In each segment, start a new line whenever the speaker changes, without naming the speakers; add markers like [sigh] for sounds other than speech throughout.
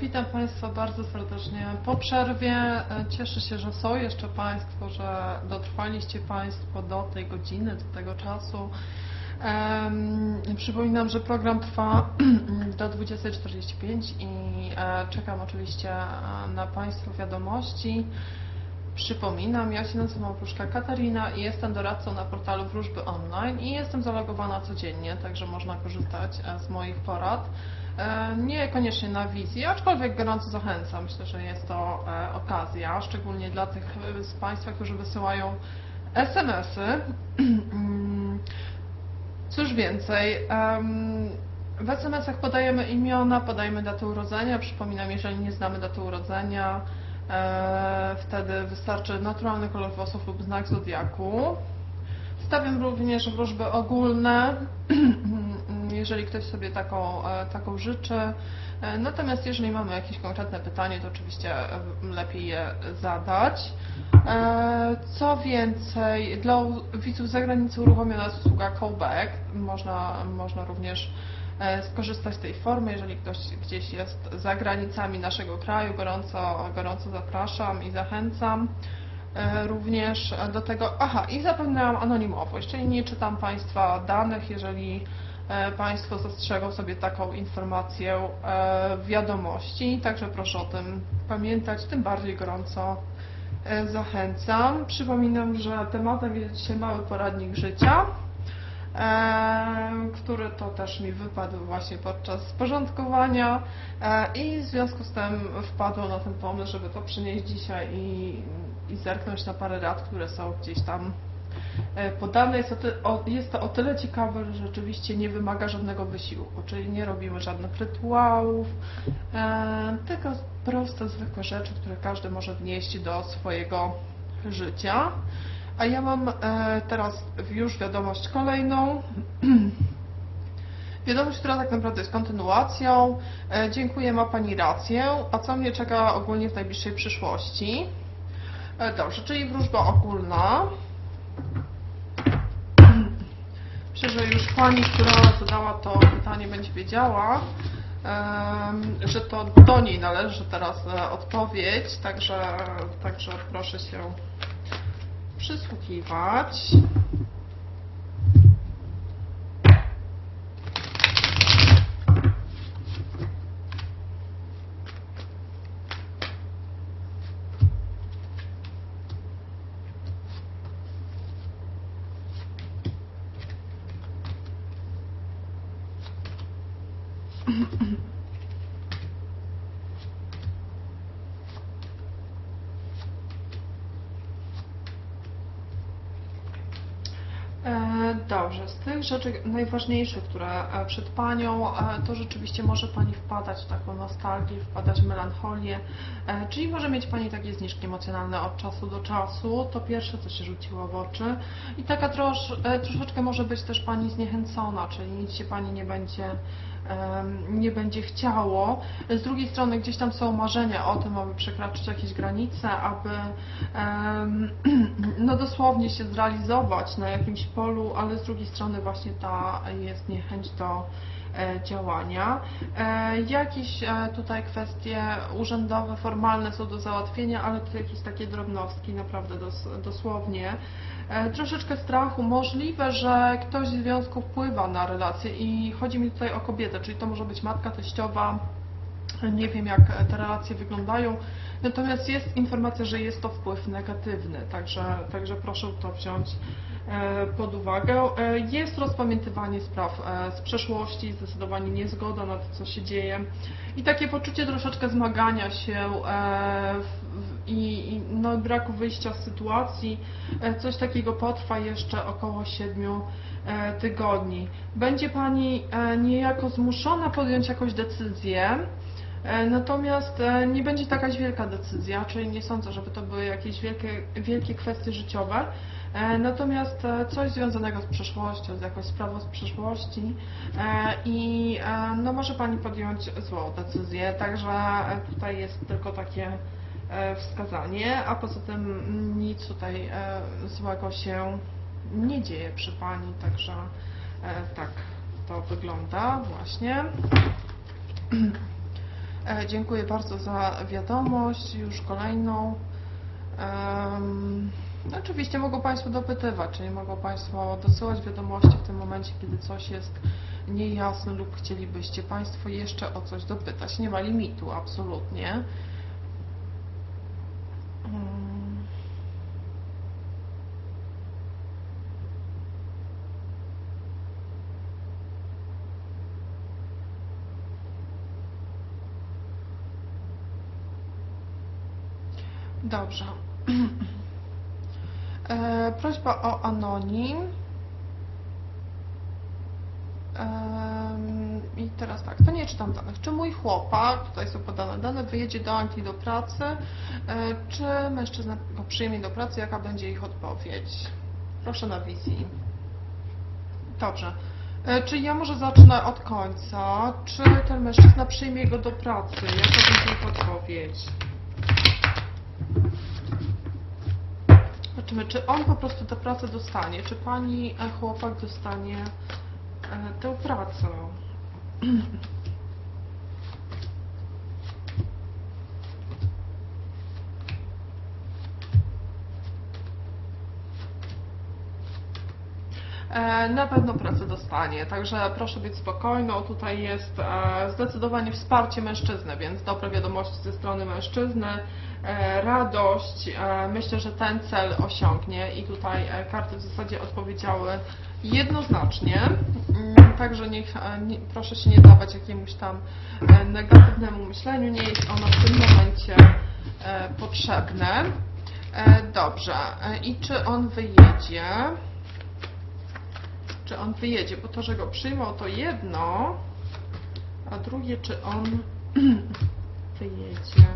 Witam Państwa bardzo serdecznie po przerwie. E, Cieszę się, że są jeszcze Państwo, że dotrwaliście Państwo do tej godziny, do tego czasu. Przypominam, że program trwa [clears throat] do 20.45 i e, czekam oczywiście e, na Państwa wiadomości. Przypominam, ja się nazywam Oprószka Katarina i jestem doradcą na portalu Wróżby Online i jestem zalogowana codziennie, także można korzystać z moich porad. E, Niekoniecznie na wizji, aczkolwiek gorąco zachęcam. Myślę, że jest to e, okazja, szczególnie dla tych e, z Państwa, którzy wysyłają SMS-y. [clears throat] Cóż więcej, w SMS-ach podajemy imiona, podajemy datę urodzenia. Przypominam, jeżeli nie znamy daty urodzenia, wtedy wystarczy naturalny kolor włosów lub znak zodiaku. Stawiam również wróżby ogólne, [clears throat] jeżeli ktoś sobie taką, e, taką życzy. E, Natomiast jeżeli mamy jakieś konkretne pytanie, to oczywiście e, lepiej je zadać. Co więcej, dla widzów z zagranicy uruchomiona jest usługa callback. Można, można również skorzystać z tej formy, jeżeli ktoś gdzieś jest za granicami naszego kraju. Gorąco, gorąco zapraszam i zachęcam. Również do tego, aha, i zapewniałam anonimowość, czyli nie czytam Państwa danych, jeżeli Państwo zastrzegą sobie taką informację e, w wiadomości, także proszę o tym pamiętać, tym bardziej gorąco e, zachęcam. Przypominam, że tematem jest dzisiaj mały poradnik życia, e, który to też mi wypadł właśnie podczas porządkowania e, i w związku z tym wpadłam na ten pomysł, żeby to przynieść dzisiaj i, i zerknąć na parę rad, które są gdzieś tam e, podane. Jest, o ty, o, jest to o tyle ciekawe, że rzeczywiście nie wymaga żadnego wysiłku, czyli nie robimy żadnych rytuałów, e, tylko proste, zwykłe rzeczy, które każdy może wnieść do swojego życia. A ja mam e, teraz już wiadomość kolejną. [clears throat] Wiadomość, która tak naprawdę jest kontynuacją. E, Dziękuję, ma Pani rację. A co mnie czeka ogólnie w najbliższej przyszłości? E, Dobrze, czyli wróżba ogólna. Myślę, że już Pani, która zadała to pytanie, będzie wiedziała, że to do niej należy teraz e, odpowiedź, także, także proszę się przysłuchiwać. Dobrze, z tych rzeczy najważniejszych, które e, przed Panią, e, to rzeczywiście może Pani wpadać w taką nostalgię, wpadać w melancholię, e, czyli może mieć Pani takie zniżki emocjonalne od czasu do czasu, to pierwsze, co się rzuciło w oczy. I taka trosz, e, troszeczkę może być też Pani zniechęcona, czyli nic się Pani nie będzie nie będzie chciało. Z drugiej strony gdzieś tam są marzenia o tym, aby przekraczać jakieś granice, aby [clears throat] no dosłownie się zrealizować na jakimś polu, ale z drugiej strony właśnie ta jest niechęć do działania. E, Jakieś e, tutaj kwestie urzędowe, formalne są do załatwienia, ale to jakieś takie drobnostki, naprawdę dos, dosłownie. E, Troszeczkę strachu. Możliwe, że ktoś z związku wpływa na relacje i chodzi mi tutaj o kobietę, czyli to może być matka teściowa, nie wiem jak te relacje wyglądają, natomiast jest informacja, że jest to wpływ negatywny, także, także proszę to wziąć e, pod uwagę. E, Jest rozpamiętywanie spraw e, z przeszłości, zdecydowanie niezgoda na to, co się dzieje i takie poczucie troszeczkę zmagania się e, i, no, braku wyjścia z sytuacji. E, Coś takiego potrwa jeszcze około 7 e, tygodni. Będzie Pani e, niejako zmuszona podjąć jakąś decyzję, E, Natomiast e, nie będzie to jakaś wielka decyzja, czyli nie sądzę, żeby to były jakieś wielkie, wielkie kwestie życiowe. E, Natomiast e, coś związanego z przeszłością, z jakąś sprawą z przeszłości. E, i no może Pani podjąć złą decyzję, także tutaj jest tylko takie wskazanie, a poza tym nic tutaj złego się nie dzieje przy Pani, także tak to wygląda właśnie. [clears throat] Dziękuję bardzo za wiadomość, już kolejną. Em, oczywiście mogą Państwo dopytywać, czyli mogą Państwo dosyłać wiadomości w tym momencie, kiedy coś jest niejasne lub chcielibyście Państwo jeszcze o coś dopytać. Nie ma limitu, absolutnie. Mm. Dobrze. [clears throat] E, prośba o anonim. I teraz tak, to nie czytam danych. Czy mój chłopak, tutaj są podane dane, wyjedzie do Anglii do pracy? E, Czy mężczyzna go przyjmie do pracy? Jaka będzie ich odpowiedź? Proszę na wizji. Dobrze. E, Czy ja może zacznę od końca? Czy ten mężczyzna przyjmie go do pracy? Jaka będzie ich odpowiedź? Zobaczymy, czy on po prostu tę pracę dostanie, czy pani e, chłopak dostanie e, tę pracę. [clears throat] E, Na pewno pracę dostanie, także proszę być spokojną. Tutaj jest e, zdecydowanie wsparcie mężczyzny, więc dobre wiadomości ze strony mężczyzny, e, radość. e, Myślę, że ten cel osiągnie i tutaj e, karty w zasadzie odpowiedziały jednoznacznie. Mm, Także niech, e, nie, proszę się nie dawać jakiemuś tam e, negatywnemu myśleniu, nie jest ono w tym momencie e, potrzebne. E, Dobrze, E, i czy on wyjedzie? Czy on wyjedzie, bo to, że go przyjmą, to jedno, a drugie, czy on [clears throat] wyjedzie.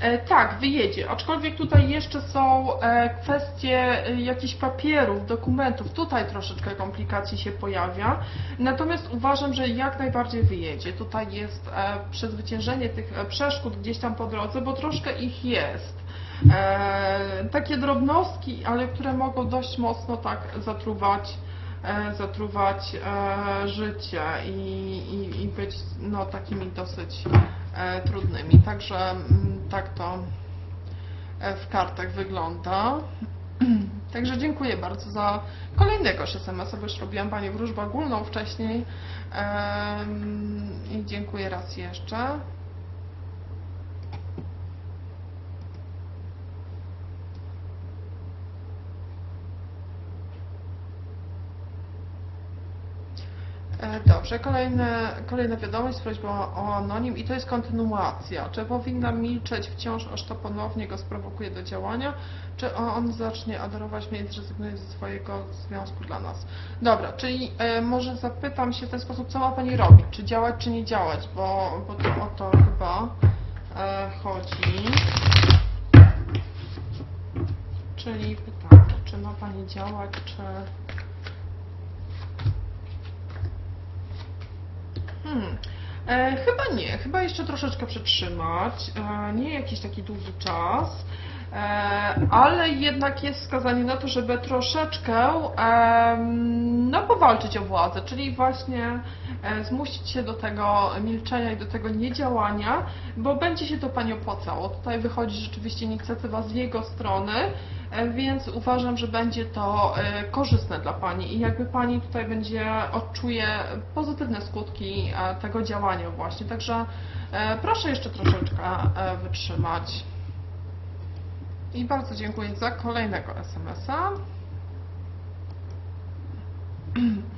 E, Tak, wyjedzie, aczkolwiek tutaj jeszcze są e, kwestie e, jakichś papierów, dokumentów, tutaj troszeczkę komplikacji się pojawia, natomiast uważam, że jak najbardziej wyjedzie. Tutaj jest e, przezwyciężenie tych e, przeszkód gdzieś tam po drodze, bo troszkę ich jest. E, takie drobnostki, ale które mogą dość mocno tak zatruwać, e, zatruwać e, życie i, i, i być no, takimi dosyć trudnymi. Także mm, tak to w kartach wygląda. [clears throat] Także dziękuję bardzo za kolejnego SMS-a, bo już robiłam Pani wróżbę ogólną wcześniej i dziękuję raz jeszcze. E, Dobrze, kolejne, kolejna wiadomość z prośbą o anonim i to jest kontynuacja. Czy powinna milczeć wciąż, aż to ponownie go sprowokuje do działania, czy on zacznie adorować mnie i zrezygnuje ze swojego związku dla nas? Dobra, czyli e, może zapytam się w ten sposób, co ma Pani robić? Czy działać, czy nie działać? Bo, bo to o to chyba e, chodzi. Czyli pytanie, czy ma Pani działać, czy... Hmm. E, chyba nie, chyba jeszcze troszeczkę przytrzymać, e, nie jakiś taki długi czas, e, ale jednak jest wskazanie na to, żeby troszeczkę em, no, powalczyć o władzę, czyli właśnie e, zmusić się do tego milczenia i do tego niedziałania, bo będzie się to Pani opłacało. Tutaj wychodzi rzeczywiście inicjatywa z jego strony, e, więc uważam, że będzie to e, korzystne dla Pani i jakby Pani tutaj będzie odczuje pozytywne skutki e, tego działania właśnie. Także e, proszę jeszcze troszeczkę e, wytrzymać. I bardzo dziękuję za kolejnego SMS-a. [clears throat]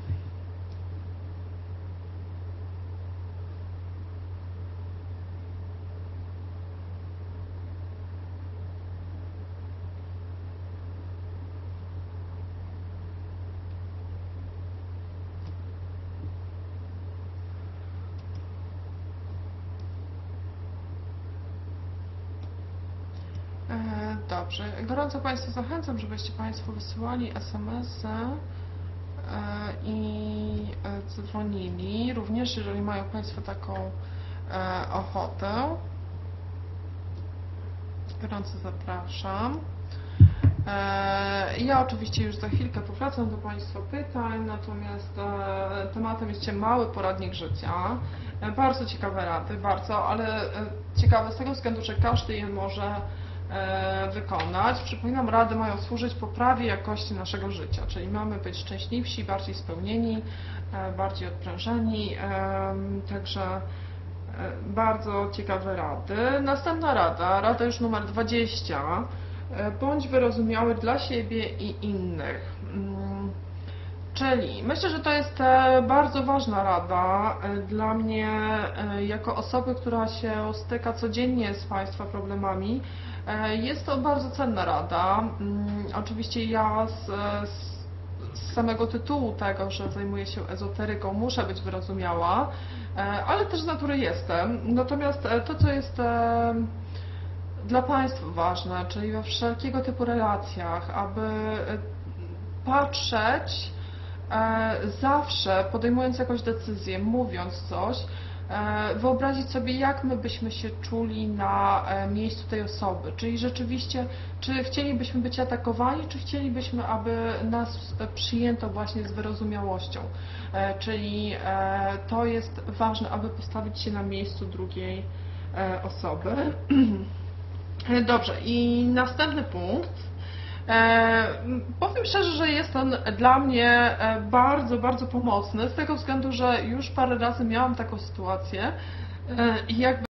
Dobrze. Gorąco Państwa zachęcam, żebyście Państwo wysyłali SMS-y e, i e, dzwonili. Również jeżeli mają Państwo taką e, ochotę. Gorąco zapraszam. E, Ja oczywiście już za chwilkę powracam do Państwa pytań, natomiast e, tematem jest mały poradnik życia. E, Bardzo ciekawe rady, bardzo, ale e, ciekawe z tego względu, że każdy je może e, wykonać. Przypominam, rady mają służyć poprawie jakości naszego życia, czyli mamy być szczęśliwsi, bardziej spełnieni, e, bardziej odprężeni, em, także e, bardzo ciekawe rady. Następna rada, rada już numer 20. E, Bądź wyrozumiały dla siebie i innych. Mm, Czyli myślę, że to jest e, bardzo ważna rada e, dla mnie, e, jako osoby, która się styka codziennie z Państwa problemami. E, Jest to bardzo cenna rada. Mm, Oczywiście ja z, z, samego tytułu tego, że zajmuję się ezoteryką, muszę być wyrozumiała, e, ale też z natury jestem. Natomiast e, to, co jest dla Państwa ważne, czyli we wszelkiego typu relacjach, aby patrzeć zawsze, podejmując jakąś decyzję, mówiąc coś, wyobrazić sobie, jak my byśmy się czuli na e, miejscu tej osoby. Czyli rzeczywiście, czy chcielibyśmy być atakowani, czy chcielibyśmy, aby nas e, przyjęto właśnie z wyrozumiałością. E, Czyli e, to jest ważne, aby postawić się na miejscu drugiej e, osoby. [clears throat] Dobrze, i następny punkt. E, powiem szczerze, że jest on dla mnie e, bardzo, bardzo pomocny, z tego względu, że już parę razy miałam taką sytuację e, i jakby